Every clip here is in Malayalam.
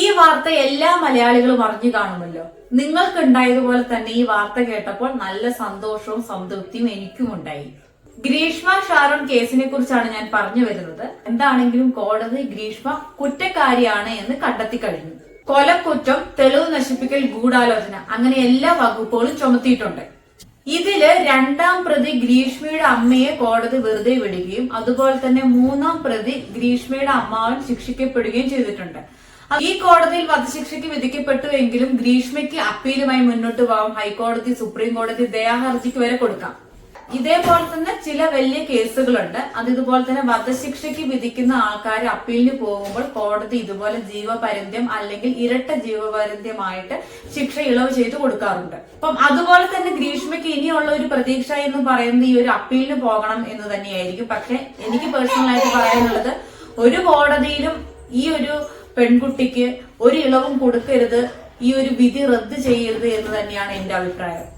ഈ വാർത്ത എല്ലാ മലയാളികളും അറിഞ്ഞു കാണുമല്ലോ. നിങ്ങൾക്ക് ഉണ്ടായതുപോലെ തന്നെ ഈ വാർത്ത കേട്ടപ്പോൾ നല്ല സന്തോഷവും സംതൃപ്തിയും എനിക്കും ഉണ്ടായി ഗ്രീഷ്മ ഷാരോൺ കേസിനെ കുറിച്ചാണ് ഞാൻ പറഞ്ഞു വരുന്നത്. എന്താണെങ്കിലും കോടതി ഗ്രീഷ്മ കുറ്റക്കാരിയാണ് എന്ന് കണ്ടെത്തി കഴിഞ്ഞു. കൊലക്കുറ്റം തെളിവ് നശിപ്പിക്കൽ ഗൂഢാലോചന അങ്ങനെ എല്ലാ വകുപ്പുകളും ചുമത്തിയിട്ടുണ്ട്. ഇതിൽ രണ്ടാം പ്രതി ഗ്രീഷ്മയുടെ അമ്മയെ കോടതി വെറുതെ വിടുകയും അതുപോലെ തന്നെ മൂന്നാം പ്രതി ഗ്രീഷ്മയുടെ അമ്മാവൻ ശിക്ഷിക്കപ്പെടുകയും ചെയ്തിട്ടുണ്ട്. ഈ കോടതിയിൽ വധശിക്ഷയ്ക്ക് വിധിക്കപ്പെട്ടുവെങ്കിലും ഗ്രീഷ്മയ്ക്ക് അപ്പീലുമായി മുന്നോട്ട് പോകാം ഹൈക്കോടതി സുപ്രീം കോടതി ദയാഹർജിക്ക് വരെ കൊടുക്കാം. ഇതേപോലെ തന്നെ ചില വലിയ കേസുകളുണ്ട്. അത് ഇതുപോലെ തന്നെ വധശിക്ഷയ്ക്ക് വിധിക്കുന്ന ആൾക്കാർ അപ്പീലിന് പോകുമ്പോൾ കോടതി ഇതുപോലെ ജീവപര്യന്തം അല്ലെങ്കിൽ ഇരട്ട ജീവപര്യന്തമായിട്ട് ശിക്ഷ ഇളവ് ചെയ്ത് കൊടുക്കാറുണ്ട്. അപ്പം അതുപോലെ തന്നെ ഗ്രീഷ്മയ്ക്ക് ഇനിയുള്ള ഒരു പ്രതീക്ഷ എന്ന് പറയുന്നത് ഈ ഒരു അപ്പീലിന് പോകണം എന്ന് തന്നെയായിരിക്കും. പക്ഷെ എനിക്ക് പേഴ്സണലായിട്ട് പറയാനുള്ളത് ഒരു കോടതിയിലും ഈ ഒരു പെൺകുട്ടിക്ക് ഒരു ഇളവും കൊടുക്കരുത് ഈ ഒരു വിധി റദ്ദ് ചെയ്യരുത് എന്ന് തന്നെയാണ് എന്റെ അഭിപ്രായം.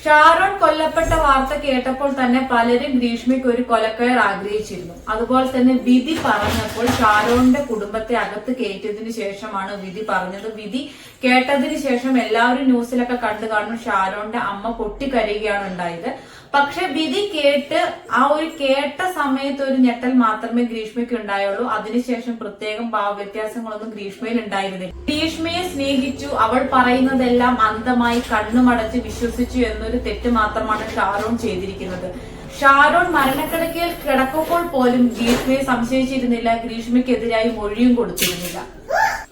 ഷാരോൺ കൊല്ലപ്പെട്ട വാർത്ത കേട്ടപ്പോൾ തന്നെ പലരും ഗ്രീഷ്മയ്ക്ക് ഒരു കൊലക്കയർ ആഗ്രഹിച്ചിരുന്നു. അതുപോലെ തന്നെ വിധി പറഞ്ഞപ്പോൾ ഷാരോണിന്റെ കുടുംബത്തെ അകത്ത് കയറ്റിയതിനു ശേഷമാണ് വിധി പറഞ്ഞത്. വിധി കേട്ടതിന് ശേഷം എല്ലാവരും ന്യൂസിലൊക്കെ കണ്ടു കാണും ഷാരോണിന്റെ അമ്മ പൊട്ടിക്കരയുകയാണ് ഉണ്ടായത്. പക്ഷെ വിധി കേട്ട് ആ ഒരു കേട്ട സമയത്ത് ഒരു ഞെട്ടൽ മാത്രമേ ഗ്രീഷ്മയ്ക്ക് ഉണ്ടായുള്ളൂ. അതിനുശേഷം പ്രത്യേകം ഭാവവ്യത്യാസങ്ങളൊന്നും ഗ്രീഷ്മയിൽ ഉണ്ടായിരുന്നില്ല. ഗ്രീഷ്മയെ സ്നേഹിച്ചു അവൾ പറയുന്നതെല്ലാം അന്ധമായി കണ്ണുമടച്ച് വിശ്വസിച്ചു എന്നൊരു തെറ്റ് മാത്രമാണ് ഷാരോൺ ചെയ്തിരിക്കുന്നത്. ഷാരോൺ മരണക്കിടക്കയിൽ കിടക്കുമ്പോൾ പോലും ഗ്രീഷ്മയെ സംശയിച്ചിരുന്നില്ല ഗ്രീഷ്മയ്ക്കെതിരായി മൊഴിയും കൊടുത്തിരുന്നില്ല.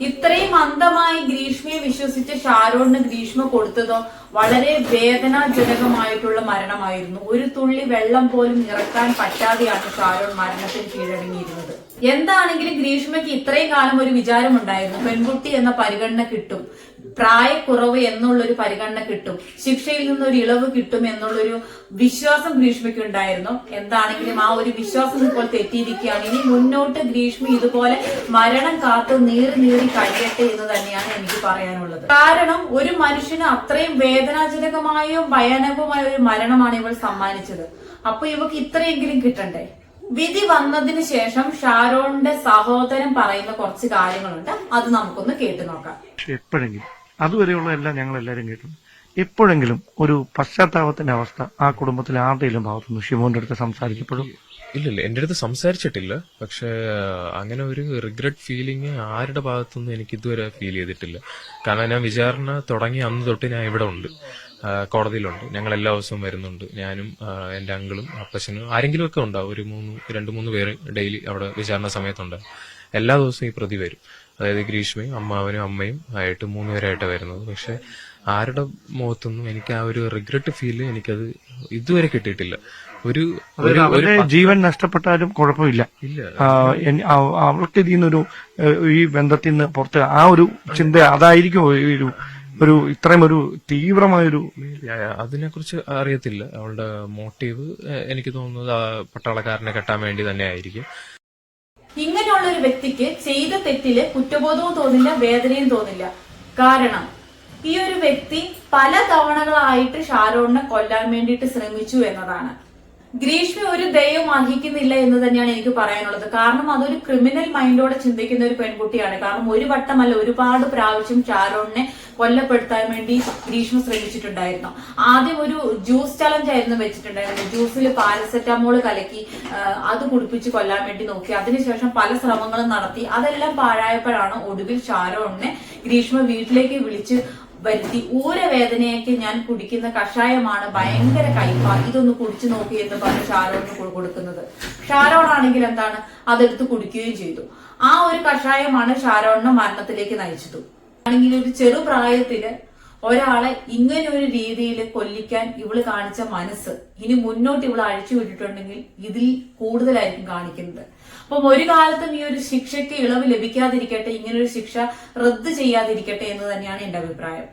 ഇത്രയും അന്ധമായി ഗ്രീഷ്മയെ വിശ്വസിച്ച് ഷാരോണിന് ഗ്രീഷ്മ കൊടുത്തതോ വളരെ വേദനാജനകമായിട്ടുള്ള മരണമായിരുന്നു. ഒരു തുള്ളി വെള്ളം പോലും നിറക്കാൻ പറ്റാതെയാണ് ഷാരോൺ മരണത്തിൽ കീഴടങ്ങിയിരുന്നത്. എന്താണെങ്കിലും ഗ്രീഷ്മയ്ക്ക് ഇത്രയും കാലം ഒരു വിചാരമുണ്ടായിരുന്നു. പെൺകുട്ടി എന്ന പരിഗണന കിട്ടും. പ്രായക്കുറവ് എന്നുള്ളൊരു പരിഗണന കിട്ടും. ശിക്ഷയിൽ നിന്നൊരു ഇളവ് കിട്ടും എന്നുള്ളൊരു വിശ്വാസം ഗ്രീഷ്മയ്ക്ക് ഉണ്ടായിരുന്നു എന്താണെങ്കിലും ആ ഒരു വിശ്വാസം ഇപ്പോൾ തെറ്റിയിരിക്കുകയാണ്. ഇനി മുന്നോട്ട് ഗ്രീഷ്മ ഇതുപോലെ മരണം കാത്ത് നീറി നീറി കഴിയട്ടെ എന്ന് തന്നെയാണ് എനിക്ക് പറയാനുള്ളത്. കാരണം ഒരു മനുഷ്യന് അത്രയും വേദനാജനകമായ ഭയാനകമായ ഒരു മരണമാണ് ഇവൾ സമ്മാനിച്ചത്. അപ്പൊ ഇവക്ക് ഇത്രയെങ്കിലും കിട്ടണ്ടേ? വിധി വന്നതിന് ശേഷം ഷാരോണിന്റെ സഹോദരൻ പറയുന്ന കുറച്ച് കാര്യങ്ങളുണ്ട്. അത് നമുക്കൊന്ന് കേട്ടു നോക്കാം. എപ്പോഴെങ്കിലും. അതുവരെയുള്ള എല്ലാം ഞങ്ങൾ എല്ലാവരും കേട്ടു. എപ്പോഴെങ്കിലും ഒരു പശ്ചാത്താപത്തിന്റെ അവസ്ഥ ആ കുടുംബത്തിലെ ആരുടെയും ഭാഗത്തുനിന്ന് ഷിമോന്റെ അടുത്ത് സംസാരിക്കപ്പെടും ഇല്ലില്ല എന്റെ അടുത്ത് സംസാരിച്ചിട്ടില്ല. പക്ഷെ അങ്ങനെ ഒരു റിഗ്രറ്റ് ഫീലിംഗ് ആരുടെ ഭാഗത്തുനിന്നും എനിക്ക് ഇതുവരെ ഫീൽ ചെയ്തിട്ടില്ല. കാരണം ഞാൻ വിചാരണ തുടങ്ങി അന്ന് തൊട്ട് ഞാൻ ഇവിടെ ഉണ്ട്. കോടതിയിലുണ്ട്. ഞങ്ങൾ എല്ലാ ദിവസവും വരുന്നുണ്ട്. ഞാനും എന്റെ അങ്കിളും അപ്പച്ചനും ആരെങ്കിലും ഒക്കെ ഉണ്ടാവും. ഒരു മൂന്ന് രണ്ട് മൂന്ന് പേര് ഡെയിലി അവിടെ വിചാരണ സമയത്തുണ്ട് എല്ലാ ദിവസവും ഈ പ്രതി വരും. അതായത് ഗ്രീഷ്മയും അമ്മാവനും അമ്മയും ആയിട്ട് മൂന്ന് പേരായിട്ട് വരുന്നത്. പക്ഷെ ആരുടെ മുഖത്തൊന്നും എനിക്ക് ആ ഒരു റിഗ്രറ്റ് ഫീൽ എനിക്കത് ഇതുവരെ കിട്ടിയിട്ടില്ല. ഒരു ജീവൻ നഷ്ടപ്പെട്ടാലും കുഴപ്പമില്ല. അവൾക്ക് ഇതിൽ നിന്നൊരു ഈ ബന്ധത്തിൽ നിന്ന് പുറത്ത് ആ ഒരു ചിന്ത അതായിരിക്കും ഒരു ഒരു ഇത്രയും ഒരു തീവ്രമായൊരു അതിനെ കുറിച്ച് അറിയത്തില്ല. അവളുടെ മോട്ടീവ് എനിക്ക് തോന്നുന്നത് പട്ടാളക്കാരനെ കെട്ടാൻ വേണ്ടി തന്നെ ആയിരിക്കും. ഇങ്ങനെയുള്ള ഒരു വ്യക്തിക്ക് ചെയ്ത തെറ്റിൽ കുറ്റബോധവും തോന്നില്ല വേദനയും തോന്നില്ല. കാരണം ഈ ഒരു വ്യക്തി പല തവണകളായിട്ട് ഷാരോണിനെ കൊല്ലാൻ വേണ്ടിയിട്ട് ശ്രമിച്ചു എന്നതാണ്. ഗ്രീഷ്മ ഒരു ദയവും അർഹിക്കുന്നില്ല എന്ന് തന്നെയാണ് എനിക്ക് പറയാനുള്ളത്. കാരണം അതൊരു ക്രിമിനൽ മൈൻഡോടെ ചിന്തിക്കുന്ന ഒരു പെൺകുട്ടിയാണ്. കാരണം ഒരു വട്ടമല്ല ഒരുപാട് പ്രാവശ്യം ചാരോണിനെ കൊല്ലപ്പെടുത്താൻ വേണ്ടി ഗ്രീഷ്മ ശ്രമിച്ചിട്ടുണ്ടായിരുന്നു. ആദ്യം ഒരു ജ്യൂസ് ചലഞ്ച് ആയിരുന്നു വെച്ചിട്ടുണ്ടായിരുന്നു ജ്യൂസിൽ പാരസെറ്റമോൾ കലക്കി അത് കുടിപ്പിച്ച് കൊല്ലാൻ വേണ്ടി നോക്കി. അതിനുശേഷം പല ശ്രമങ്ങളും നടത്തി. അതെല്ലാം പാഴായപ്പോഴാണ് ഒടുവിൽ ചാരോണിനെ ഗ്രീഷ്മ വീട്ടിലേക്ക് വിളിച്ച് വരുത്തി. ഊരവേദനയൊക്കെ ഞാൻ കുടിക്കുന്ന കഷായമാണ് ഭയങ്കര കയ്പ. ഇതൊന്ന് കുടിച്ചു നോക്കി എന്ന് പറഞ്ഞ് ഷാരോണിന് കൊടുക്കുന്നത്. ഷാരോൺ ആണെങ്കിൽ എന്താണ്? അതെടുത്ത് കുടിക്കുകയും ചെയ്തു. ആ ഒരു കഷായമാണ് ഷാരോണിനെ മരണത്തിലേക്ക് നയിച്ചത്. ആണെങ്കിൽ ഒരു ചെറുപ്രായത്തിൽ ഒരാളെ ഇങ്ങനെ ഒരു രീതിയിൽ കൊല്ലിക്കാൻ ഇവൾ കാണിച്ച മനസ്സ് ഇനി മുന്നോട്ട് ഇവൾ അഴിച്ചു വിട്ടിട്ടുണ്ടെങ്കിൽ ഇതിൽ കൂടുതലായിരിക്കും കാണിക്കുന്നത്. അപ്പം ഒരു കാലത്തും ഈ ഒരു ശിക്ഷയ്ക്ക് ഇളവ് ലഭിക്കാതിരിക്കട്ടെ ഇങ്ങനെ ഒരു ശിക്ഷ റദ്ദ് ചെയ്യാതിരിക്കട്ടെ എന്ന് തന്നെയാണ് എന്റെ അഭിപ്രായം.